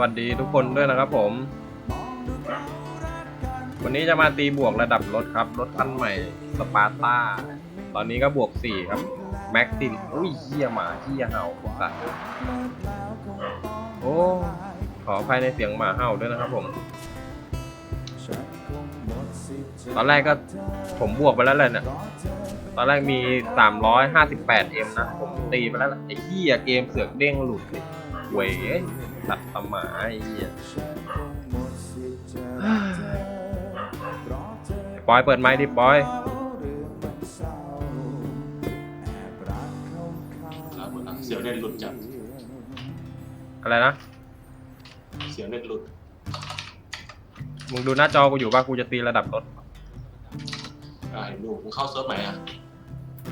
วัสดีทุกคนด้วยนะครับผม วันนี้จะมาตีบวกระดับรถครับ รถคันใหม่สปาร์ต้า ตอนนี้ก็บวก 4 ครับ แม็กซินอุ้ยเฮียหมาเฮียเห่าสัตว์โอ้ ขออภัยในเสียงหมาเห่าด้วยนะครับผม ตอนแรกก็ผมบวกไปแล้วแหละเนี่ยตอนแรกมี 358M นะ ผมตีไปแล้วไอ้เหี้ยเกมเสือกเด้งหลุดเลยเว้ย ตัดตำหมาไอ้เหี้ยปอยเปิดไมค์ดิปอยเสียวเน็ตหลุดจับอะไรนะ เสียวเน็ตหลุด มึงดูหน้าจอกูอยู่ป่ะกูจะตีระดับรถอ่าเห็นดูมึงเข้าเซิร์ฟไหนอะ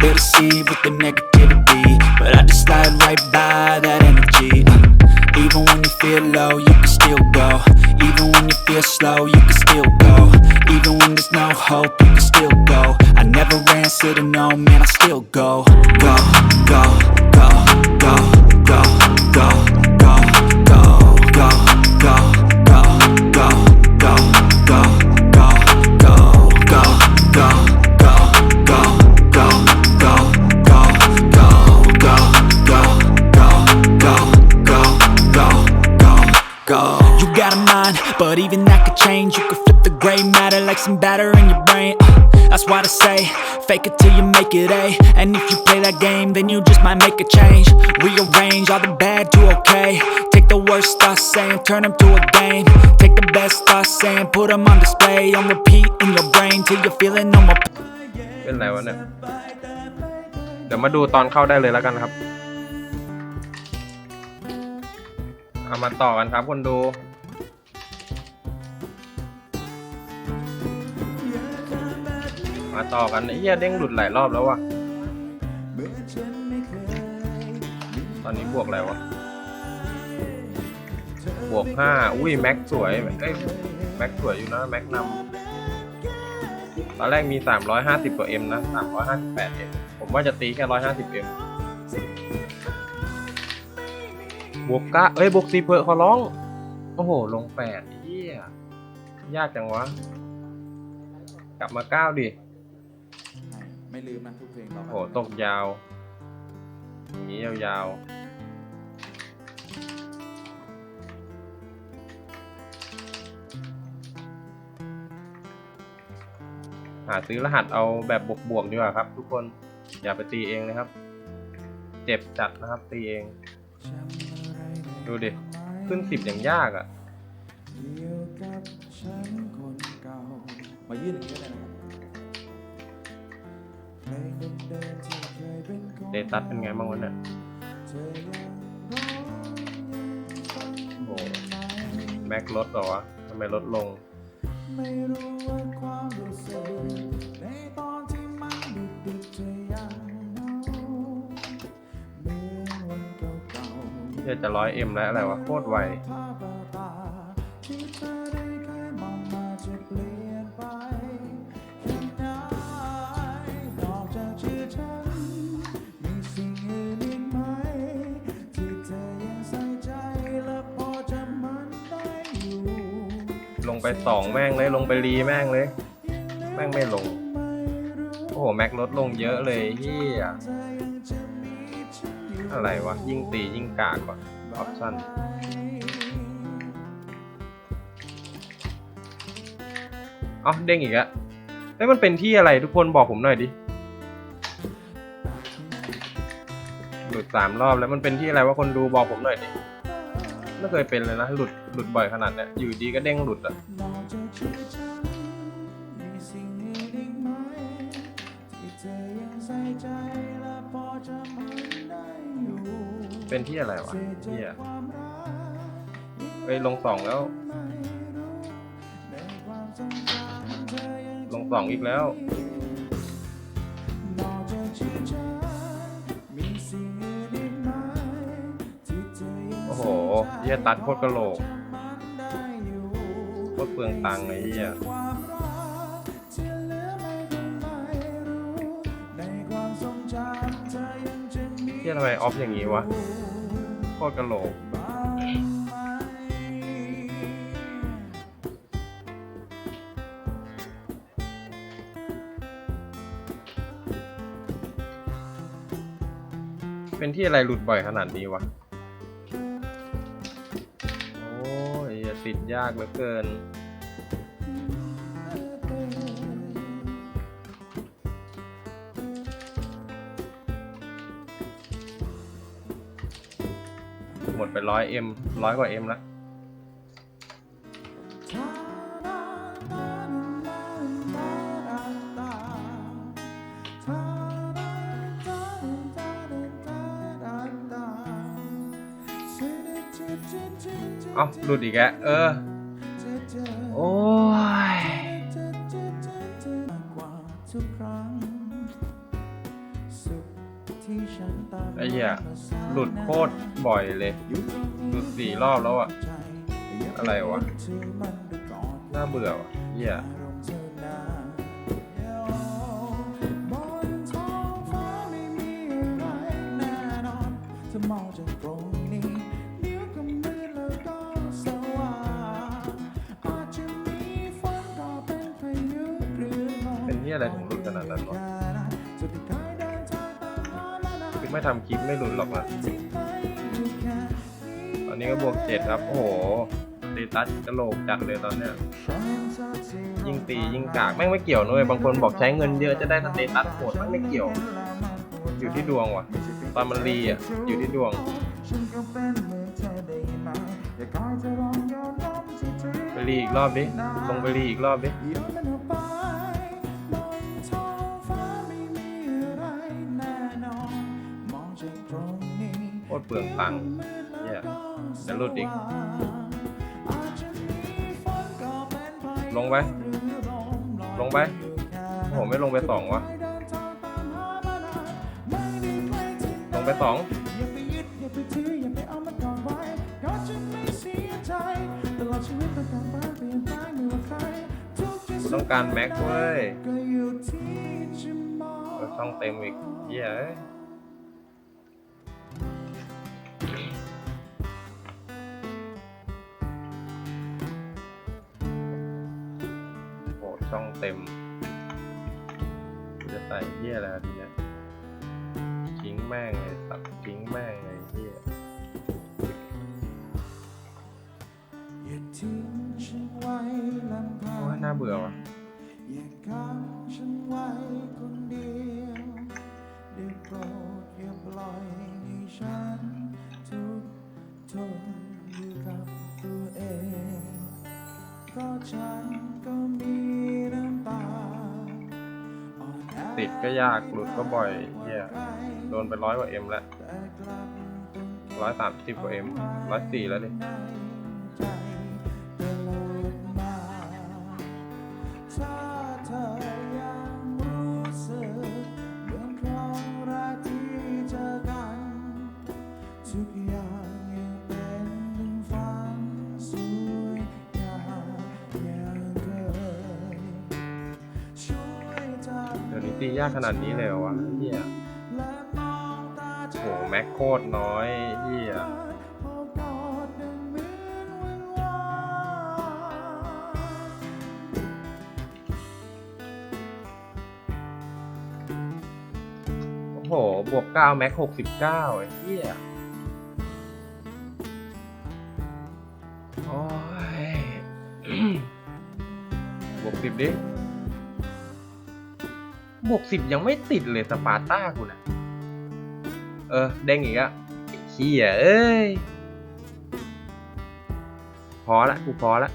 They deceive with the negativity, but I just slide right by that energy. Uh, even when you feel low, you can still go. Even when you feel slow, you can still go. Even when there's no hope, you can still go. I never answer to no, man, I still go, go, go, go, go, go, go, like some batter in your brain. Uh, that's why they say, fake it till you make it A. And if you play that game, then you just might make a change. Rearrange all the bad to okay. Take the worst thoughts saying, turn them to a game. Take the best thoughts saying, put them on display. On repeat in your brain till you're feeling no more. เป็นไรวะเนี่ย เดี๋ยวมาดูตอนเข้าได้เลยแล้วกันครับ เอามาต่อกันครับคนดู มาต่อกันไอ้เหี้ยเด้งหลุดหลายรอบแล้ววะตอนนี้บวกอะไรวะ บวกห้าอุ้ยแม็กสวยเอ้ยแม็กสวยอยู่นะแม็กนำตอนแรกมี 350กว่า M นะ 358 M ผมว่าจะตีแค่ 150 M บวกกะเอ้ยบวกสีเพอขอร้อง โอ้โห ลง8เฮียยากจังวะ กลับมา9ดิ ไม่ลืมนะทุกเพลงเราโอ้โหตกยาว อย่างนี้ยาวๆ หาซื้อรหัสเอาแบบบวกๆดีกว่าครับ ทุกคน อย่าไปตีเองนะครับ เจ็บจัดนะครับตีเอง ดูดิ ขึ้นสิบอย่างยากอะ่ะเดียวกับฉันคนเก่ามายื่นอย่างนี้เลยนะครับ เพลงเดิมๆที่เคยเป็นของเดตัสเป็นไงบ้างวะเนี่ยเธอยังร้องยังฟังโอ้โหแม็กลดเหรอวะทำไมลดลงไม่รู้ว่าความรู้สึกในตอนที่มันดึกๆเธอยังเหงาเหมือนวันเก่าๆเพื่อจะร้อยเอ็มแล้วอะไรวะโคตรไวภาพแววตาที่เธอได้เคยมองมาจะเปลี่ยน ลงไปสองแม่งเลยลงไปรีแม่งเลย แม่งไม่ลง โอ้โห แม็กลดลงเยอะเลยเฮียอะไรวะ ยิ่งตียิ่งกากว่าออปชั่นอ้าเด้งอีกอะเฮ้ยมันเป็นที่อะไรทุกคนบอกผมหน่อยดิหลุดสามรอบแล้วมันเป็นที่อะไรวะคนดูบอกผมหน่อยดิ ไม่เคยเป็นเลยนะ หลุดหลุดบ่อยขนาดเนี้ยอยู่ดีก็เด้งหลุดอะเป็นที่อะไรวะเนี่ยไปลงสองแล้ว ลงสองอีกแล้ว เฮียตัดโคตรกระโหลกโคตรเปลืองตังค์ไอ้เฮียความรักที่เหลือไม่ก็ไม่รู้ในความทรงจำเธอยังจะมีเฮียทำไมออฟอย่างงี้วะโคตรกระโหลกเป็นที่อะไรหลุดบ่อยขนาดนี้วะ ยอย่าติดยากเหลือเกิน หมดไปร้อยเอ็มร้อยกว่าเอ็มละ อ้าหลุดอีกแล้วเออ โอ้ยไอ้เหี้ยหลุดโคตรบ่อยเลย หลุดสี่รอบแล้วอะอะไรวะ น่าเบื่อวะเหี้ยจะมองจา อะไรถึงหลุดขนาดนั้นวะคือไม่ทำคลิปไม่หลุดหรอกนะตอนนี้ก็บวกเจ็ดครับ โอ้โหสเตตัสกระโหลกจัดเลยตอนเนี้ยยิ่งตียิ่งกากแม่งไม่เกี่ยวนะเว้ยบางคนบอกใช้เงินเยอะจะได้สเตตัสโหดม่งไม่เกี่ยว อยู่ที่ดวงว่ะ ตอนมันรีอะอยู่ที่ดวงฉันก็เป็นเหมือนเธอได้ไหมอยากคอยจะลองย้อนน้ำที่เธอไปรีอีกรอบดิลงไปรีอีกรอบดิ เปลืองตังค์เหี้ยจะหลุดอีกอาจจะมีฝนก็เป็นพายุลงไป ลงไปอยู่แค่โอ้โหไม่ลงไปสองวะ ลงไปสองต้องการแม่ว่าใครทุกที่กูต้องการแม็กเว้ยก็อยู่ที่จะมองเออช่องเต็มอีกเหี้ เต็ม จะใส่เหี้ยอะไรทีเนี้ยทิ้งแม่งเลยสับทิ้งแม่งเลยเหี้ยโอ้ยน่าเบื่อว่ะอย่าขังฉันไว้คนเดียวได้โปรดอย่าปล่อยให้ฉันทุกทนอยู่กับตัวเองเพราะฉันก็มี ติดก็ยาก หลุดก็บ่อยเฮียโดนไปร้อยกว่าเอ็มแล้วร้อยสามสิบกว่าเอ็มร้อยสี่แล้วดิ ตียากขนาดนี้เลยวะเหี้ยและมองตาเธโหอแม็กโคตรน้อยเหี้ยโอ้โห บวกเก้าแม็กหกสิบเก้าเหี้ยโอ้ยบวกสิบดิ บวกสิบยังไม่ติดเลยสปาร์ต้ากูนะเออเด้งอีกอะเฮียเอ้ย พอละกูพอละ